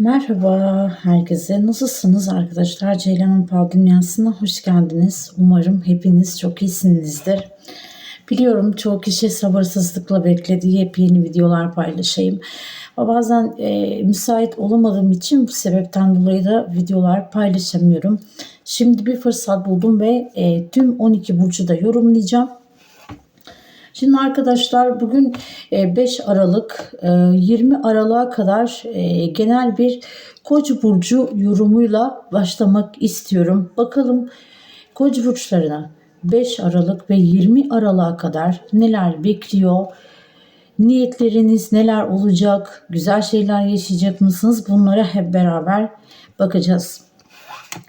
Merhaba herkese. Nasılsınız arkadaşlar? Ceylan'ın Pal Dünyası'na hoş geldiniz. Umarım hepiniz çok iyisinizdir. Biliyorum çoğu kişi sabırsızlıkla beklediği yepyeni videolar paylaşayım. Ama bazen e, müsait olamadığım için bu sebepten dolayı da videolar paylaşamıyorum. Şimdi bir fırsat buldum ve e, tüm 12 burcu da yorumlayacağım. Şimdi arkadaşlar bugün e, 5 Aralık e, 20 Aralık'a kadar e, genel bir Koç burcu yorumuyla başlamak istiyorum. Bakalım Koç burçlarına 5 Aralık ve 20 Aralık'a kadar neler bekliyor? Niyetleriniz neler olacak? Güzel şeyler yaşayacak mısınız? Bunlara hep beraber bakacağız.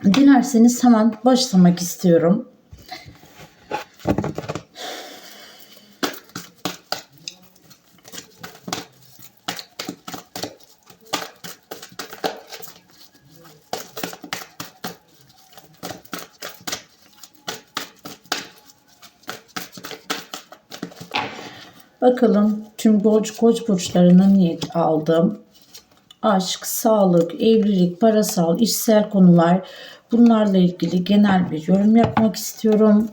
Dilerseniz hemen başlamak istiyorum. Bakalım tüm koç, koç burçlarına niyet aldım. Aşk, sağlık, evlilik, parasal, işsel konular bunlarla ilgili genel bir yorum yapmak istiyorum.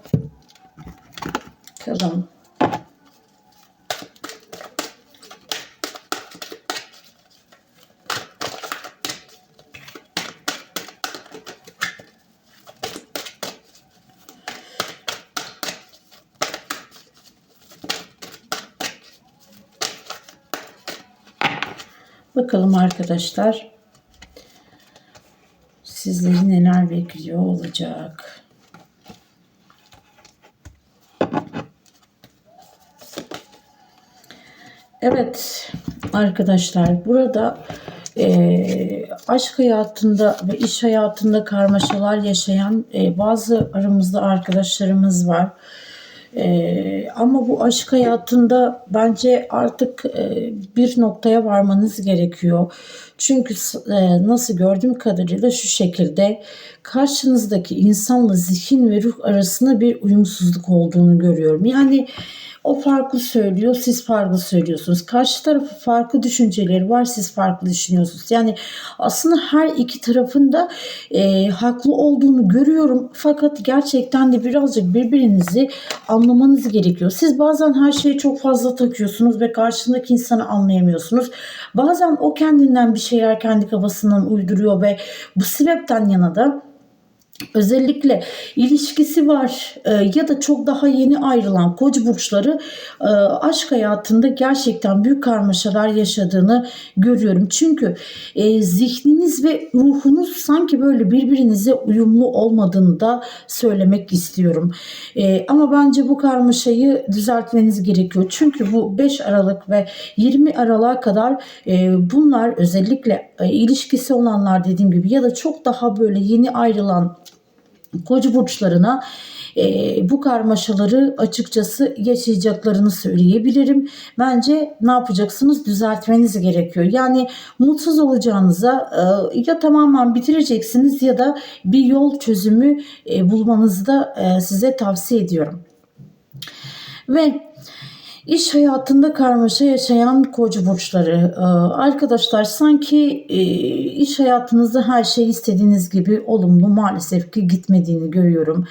Bakalım. Bakalım arkadaşlar. Sizleri neler bekliyor olacak. Evet arkadaşlar burada e, aşk hayatında ve iş hayatında karmaşalar yaşayan e, bazı aramızda arkadaşlarımız var. Ee, ama bu aşk hayatında bence artık e, bir noktaya varmanız gerekiyor. Çünkü e, nasıl gördüğüm kadarıyla şu şekilde karşınızdaki insanla zihin ve ruh arasında bir uyumsuzluk olduğunu görüyorum. Yani o farklı söylüyor, siz farklı söylüyorsunuz. Karşı tarafı farklı düşünceleri var, siz farklı düşünüyorsunuz. Yani aslında her iki tarafında e, haklı olduğunu görüyorum. Fakat gerçekten de birazcık birbirinizi anlamanız gerekiyor. Siz bazen her şeyi çok fazla takıyorsunuz ve karşındaki insanı anlayamıyorsunuz. Bazen o kendinden bir şeyler kendi kafasından uyduruyor ve bu sebepten yana da özellikle ilişkisi var e, ya da çok daha yeni ayrılan koç burçları e, aşk hayatında gerçekten büyük karmaşalar yaşadığını görüyorum. Çünkü e, zihniniz ve ruhunuz sanki böyle birbirinize uyumlu olmadığını da söylemek istiyorum. Ama bence bu karmaşayı düzeltmeniz gerekiyor. Çünkü bu 5 Aralık ve 20 Aralık'a kadar bunlar özellikle ilişkisi olanlar dediğim gibi ya da çok daha böyle yeni ayrılan koç burçlarına e, bu karmaşaları açıkçası yaşayacaklarını söyleyebilirim. Bence ne yapacaksınız? Düzeltmeniz gerekiyor. Yani mutsuz olacağınıza e, ya tamamen bitireceksiniz ya da bir yol çözümü e, bulmanızı da e, size tavsiye ediyorum. Ve İş hayatında karmaşa yaşayan koç burçları. Ee, arkadaşlar sanki e, iş hayatınızda her şey istediğiniz gibi olumlu maalesef ki gitmediğini görüyorum.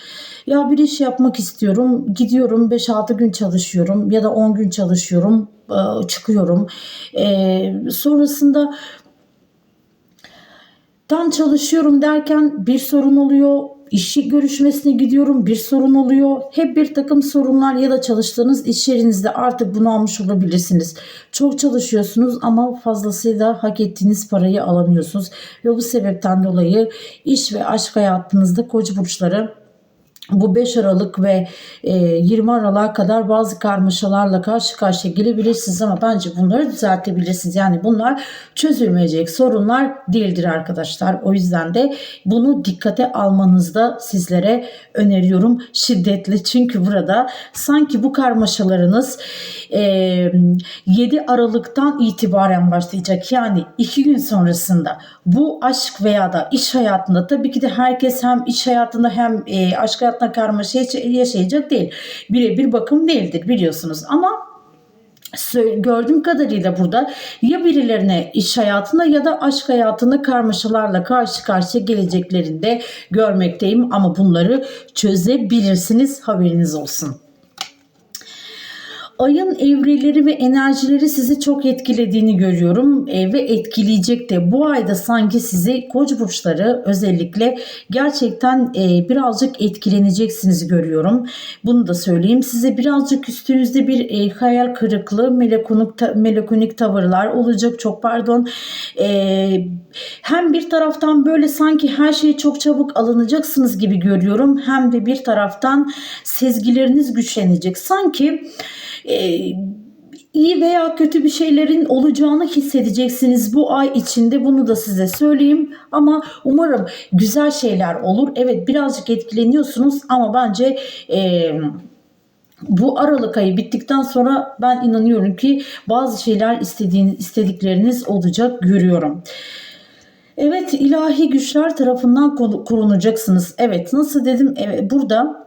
Ya bir iş yapmak istiyorum, gidiyorum 5-6 gün çalışıyorum ya da 10 gün çalışıyorum, e, çıkıyorum. Sonrasında tam çalışıyorum derken bir sorun oluyor işi görüşmesine gidiyorum bir sorun oluyor. Hep bir takım sorunlar ya da çalıştığınız iş yerinizde artık bunu almış olabilirsiniz. Çok çalışıyorsunuz ama fazlasıyla hak ettiğiniz parayı alamıyorsunuz. Ve bu sebepten dolayı iş ve aşk hayatınızda koç burçları bu 5 Aralık ve 20 e, Aralık'a kadar bazı karmaşalarla karşı karşıya gelebilirsiniz ama bence bunları düzeltebilirsiniz. Yani bunlar çözülmeyecek sorunlar değildir arkadaşlar. O yüzden de bunu dikkate almanızda sizlere öneriyorum şiddetle. Çünkü burada sanki bu karmaşalarınız 7 Aralık'tan itibaren başlayacak. Yani 2 gün sonrasında bu aşk veya da iş hayatında tabii ki de herkes hem iş hayatında hem e, aşk hayatında karmaşa yaşayacak değil. Birebir bakım değildir biliyorsunuz ama gördüğüm kadarıyla burada ya birilerine iş hayatında ya da aşk hayatında karmaşalarla karşı karşıya geleceklerinde görmekteyim ama bunları çözebilirsiniz haberiniz olsun. Ayın evreleri ve enerjileri sizi çok etkilediğini görüyorum e, ve etkileyecek de bu ayda sanki sizi koç burçları özellikle gerçekten e, birazcık etkileneceksiniz görüyorum. Bunu da söyleyeyim size birazcık üstünüzde bir e, hayal kırıklığı melakonik, ta- melakonik tavırlar olacak çok pardon. E, hem bir taraftan böyle sanki her şeye çok çabuk alınacaksınız gibi görüyorum hem de bir taraftan sezgileriniz güçlenecek. Sanki e, iyi veya kötü bir şeylerin olacağını hissedeceksiniz bu ay içinde bunu da size söyleyeyim ama umarım güzel şeyler olur evet birazcık etkileniyorsunuz ama bence e, bu Aralık ayı bittikten sonra ben inanıyorum ki bazı şeyler istediğin, istedikleriniz olacak görüyorum. Evet ilahi güçler tarafından korunacaksınız. Evet nasıl dedim evet, burada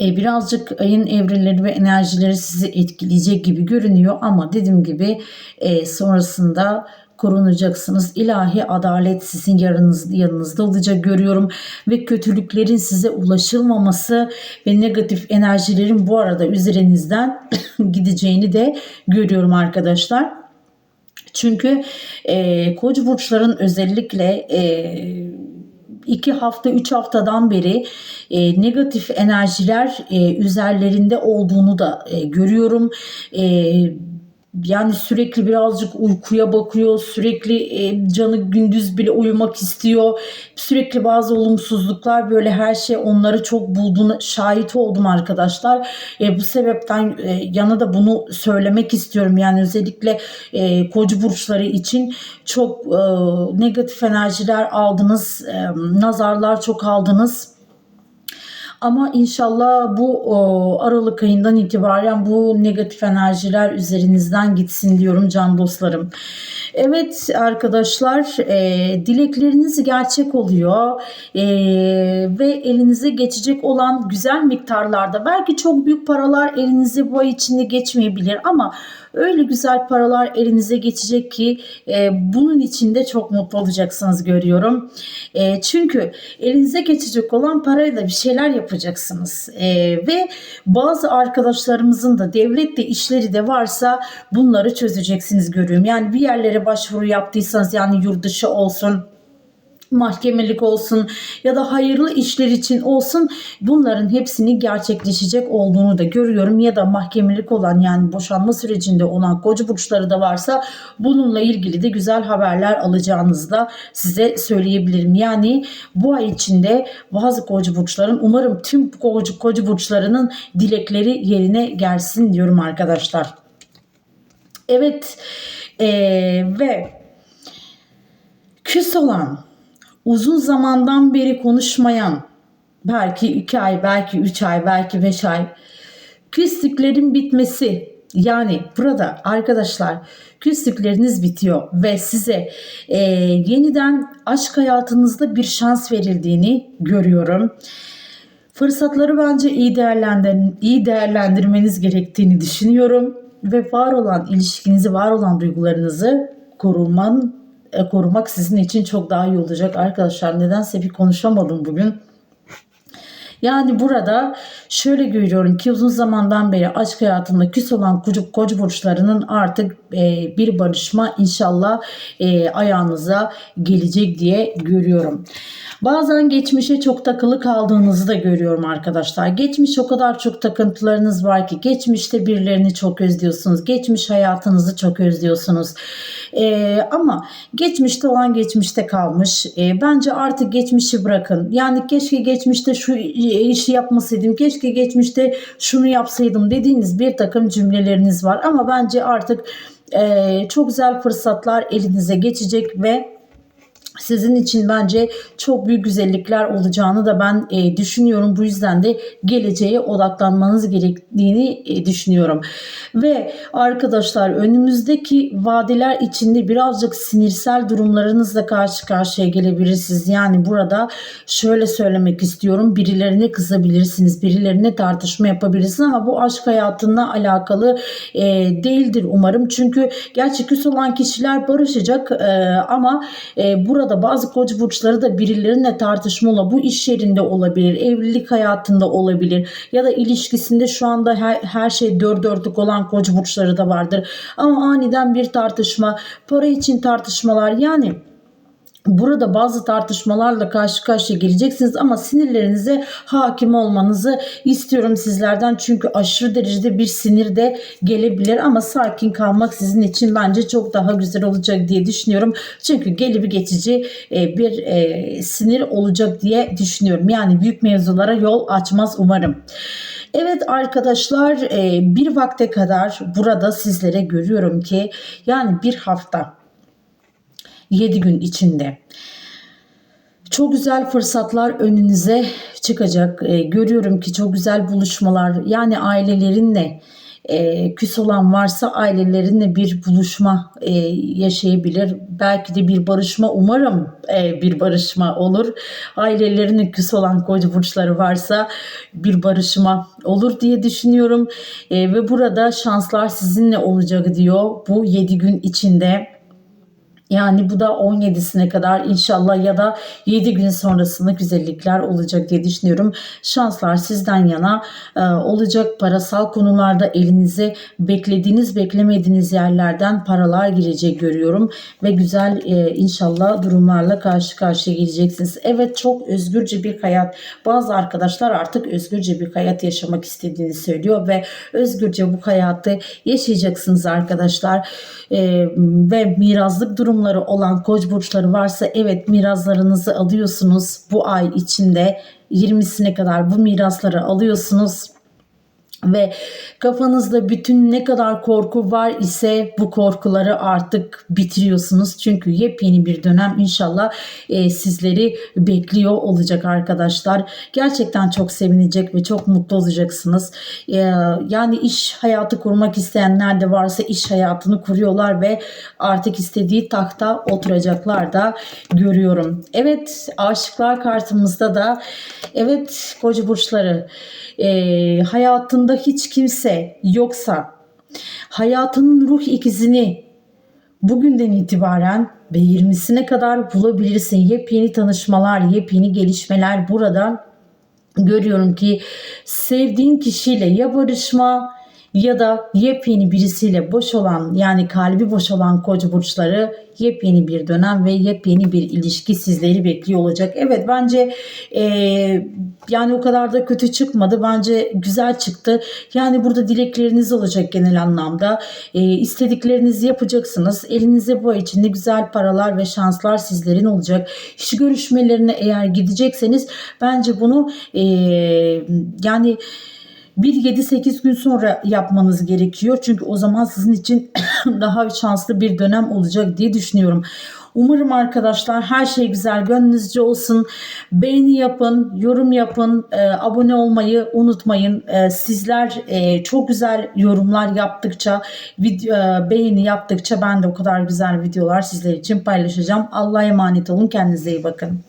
birazcık ayın evreleri ve enerjileri sizi etkileyecek gibi görünüyor ama dediğim gibi e, sonrasında korunacaksınız. İlahi adalet sizin yanınız, yanınızda olacak görüyorum ve kötülüklerin size ulaşılmaması ve negatif enerjilerin bu arada üzerinizden gideceğini de görüyorum arkadaşlar. Çünkü e, koç burçların özellikle e, iki hafta, üç haftadan beri e, negatif enerjiler e, üzerlerinde olduğunu da e, görüyorum. E, yani sürekli birazcık uykuya bakıyor, sürekli e, canı gündüz bile uyumak istiyor. Sürekli bazı olumsuzluklar böyle her şey onları çok bulduğuna şahit oldum arkadaşlar. E, bu sebepten e, yana da bunu söylemek istiyorum. Yani özellikle e, koç burçları için çok e, negatif enerjiler aldınız, e, nazarlar çok aldınız. Ama inşallah bu o, Aralık ayından itibaren bu negatif enerjiler üzerinizden gitsin diyorum can dostlarım. Evet arkadaşlar e, dilekleriniz gerçek oluyor E, ve elinize geçecek olan güzel miktarlarda belki çok büyük paralar elinize bu ay içinde geçmeyebilir ama öyle güzel paralar elinize geçecek ki e, bunun içinde çok mutlu olacaksınız görüyorum. E, çünkü elinize geçecek olan parayla bir şeyler yapacaksınız. E, ve bazı arkadaşlarımızın da devlette işleri de varsa bunları çözeceksiniz görüyorum. Yani bir yerlere başvuru yaptıysanız yani yurt dışı olsun mahkemelik olsun ya da hayırlı işler için olsun bunların hepsini gerçekleşecek olduğunu da görüyorum ya da mahkemelik olan yani boşanma sürecinde olan koca burçları da varsa bununla ilgili de güzel haberler alacağınızı da size söyleyebilirim. Yani bu ay içinde bazı koca burçların umarım tüm koca, koca burçlarının dilekleri yerine gelsin diyorum arkadaşlar. Evet eee, ve küs olan uzun zamandan beri konuşmayan belki 2 ay, belki 3 ay, belki 5 ay küslüklerin bitmesi yani burada arkadaşlar küslükleriniz bitiyor ve size e, yeniden aşk hayatınızda bir şans verildiğini görüyorum. Fırsatları bence iyi değerlendir iyi değerlendirmeniz gerektiğini düşünüyorum ve var olan ilişkinizi, var olan duygularınızı koruman e, korumak sizin için çok daha iyi olacak arkadaşlar. Nedense bir konuşamadım bugün. Yani burada şöyle görüyorum ki uzun zamandan beri aşk hayatında küs olan koç, koç burçlarının artık e, bir barışma inşallah e, ayağınıza gelecek diye görüyorum. Bazen geçmişe çok takılı kaldığınızı da görüyorum arkadaşlar. Geçmiş o kadar çok takıntılarınız var ki geçmişte birilerini çok özlüyorsunuz. Geçmiş hayatınızı çok özlüyorsunuz. Ee, ama geçmişte olan geçmişte kalmış. Ee, bence artık geçmişi bırakın. Yani keşke geçmişte şu işi yapmasaydım. Keşke geçmişte şunu yapsaydım dediğiniz bir takım cümleleriniz var. Ama bence artık e, çok güzel fırsatlar elinize geçecek ve sizin için bence çok büyük güzellikler olacağını da ben e, düşünüyorum. Bu yüzden de geleceğe odaklanmanız gerektiğini e, düşünüyorum. Ve arkadaşlar önümüzdeki vadeler içinde birazcık sinirsel durumlarınızla karşı karşıya gelebilirsiniz. Yani burada şöyle söylemek istiyorum. Birilerine kızabilirsiniz, birilerine tartışma yapabilirsiniz ama bu aşk hayatına alakalı e, değildir umarım. Çünkü gerçi küs olan kişiler barışacak e, ama e, burada bazı koç burçları da birilerinle tartışma olabilir. Bu iş yerinde olabilir, evlilik hayatında olabilir ya da ilişkisinde şu anda her, her şey dört dörtlük olan koç burçları da vardır. Ama aniden bir tartışma, para için tartışmalar yani Burada bazı tartışmalarla karşı karşıya geleceksiniz ama sinirlerinize hakim olmanızı istiyorum sizlerden. Çünkü aşırı derecede bir sinir de gelebilir ama sakin kalmak sizin için bence çok daha güzel olacak diye düşünüyorum. Çünkü gelip geçici e, bir e, sinir olacak diye düşünüyorum. Yani büyük mevzulara yol açmaz umarım. Evet arkadaşlar e, bir vakte kadar burada sizlere görüyorum ki yani bir hafta 7 gün içinde. Çok güzel fırsatlar önünüze çıkacak. E, görüyorum ki çok güzel buluşmalar yani ailelerinle e, küs olan varsa ailelerinle bir buluşma e, yaşayabilir. Belki de bir barışma umarım e, bir barışma olur. Ailelerinin küs olan koç burçları varsa bir barışma olur diye düşünüyorum. E, ve burada şanslar sizinle olacak diyor bu 7 gün içinde. Yani bu da 17'sine kadar inşallah ya da 7 gün sonrasında güzellikler olacak diye düşünüyorum. Şanslar sizden yana e, olacak. Parasal konularda elinize beklediğiniz beklemediğiniz yerlerden paralar girecek görüyorum. Ve güzel e, inşallah durumlarla karşı karşıya geleceksiniz. Evet çok özgürce bir hayat. Bazı arkadaşlar artık özgürce bir hayat yaşamak istediğini söylüyor ve özgürce bu hayatı yaşayacaksınız arkadaşlar. E, ve mirazlık durum durumları olan koç burçları varsa evet miraslarınızı alıyorsunuz bu ay içinde. 20'sine kadar bu mirasları alıyorsunuz ve kafanızda bütün ne kadar korku var ise bu korkuları artık bitiriyorsunuz. Çünkü yepyeni bir dönem inşallah e, sizleri bekliyor olacak arkadaşlar. Gerçekten çok sevinecek ve çok mutlu olacaksınız. E, yani iş hayatı kurmak isteyenler de varsa iş hayatını kuruyorlar ve artık istediği tahta oturacaklar da görüyorum. Evet aşıklar kartımızda da evet koca burçları e, hayatında hiç kimse yoksa hayatının ruh ikizini bugünden itibaren ve 20'sine kadar bulabilirsin. Yepyeni tanışmalar, yepyeni gelişmeler burada görüyorum ki sevdiğin kişiyle ya barışma ya da yepyeni birisiyle boş olan yani kalbi boş olan koç burçları yepyeni bir dönem ve yepyeni bir ilişki sizleri bekliyor olacak. Evet bence e, yani o kadar da kötü çıkmadı. Bence güzel çıktı. Yani burada dilekleriniz olacak genel anlamda. E, istediklerinizi yapacaksınız. Elinize bu içinde güzel paralar ve şanslar sizlerin olacak. İş görüşmelerine eğer gidecekseniz bence bunu e, yani bir 7-8 gün sonra yapmanız gerekiyor. Çünkü o zaman sizin için daha şanslı bir dönem olacak diye düşünüyorum. Umarım arkadaşlar her şey güzel gönlünüzce olsun. Beğeni yapın, yorum yapın, e, abone olmayı unutmayın. E, sizler e, çok güzel yorumlar yaptıkça, video, e, beğeni yaptıkça ben de o kadar güzel videolar sizler için paylaşacağım. Allah'a emanet olun. Kendinize iyi bakın.